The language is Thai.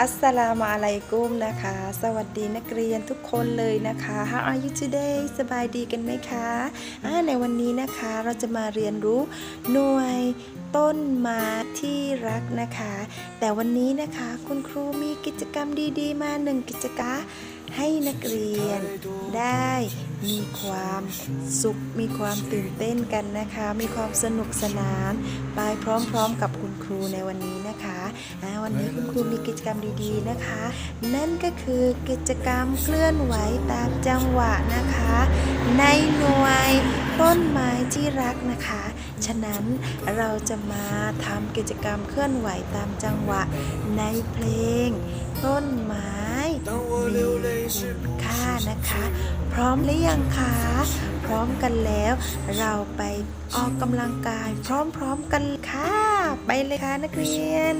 อัสสลามุอะลัยกุมนะคะ สวัสดีนักเรียนทุกคนเลยนะคะ How are you today สบายดีกันไหมคะอ่าในวันนี้นะคะเราจะมาเรียนรู้หน่วยต้นไม้ที่รักนะคะ แต่วันนี้นะคะคุณครูมีกิจกรรมดีๆ มาหนึ่งกิจกรรมให้นักเรียนได้มีความสุข มีความตื่นเต้นกันนะคะ มีความสนุกสนาน ไปพร้อมๆกับคุณครูในวันนี้นะคะอ่าวันนี้คุณครูมีกิิจกรรมดีๆนะคะ นั่นก็คือกิจกรรมเคลื่อนไหวตามจังหวะนะคะ ในหน่วยต้นไม้ที่รักนะคะ ฉะนั้นเราจะมาทำกิจกรรมเคลื่อนไหวตามจังหวะ ในเพลง ต้นไม้มีคุณค่านะคะ พร้อมหรือยังคะพร้อมกันแล้ว เราไปออกกำลังกาย พร้อมๆกันค่ะ ไปเลยค่ะนักเรียน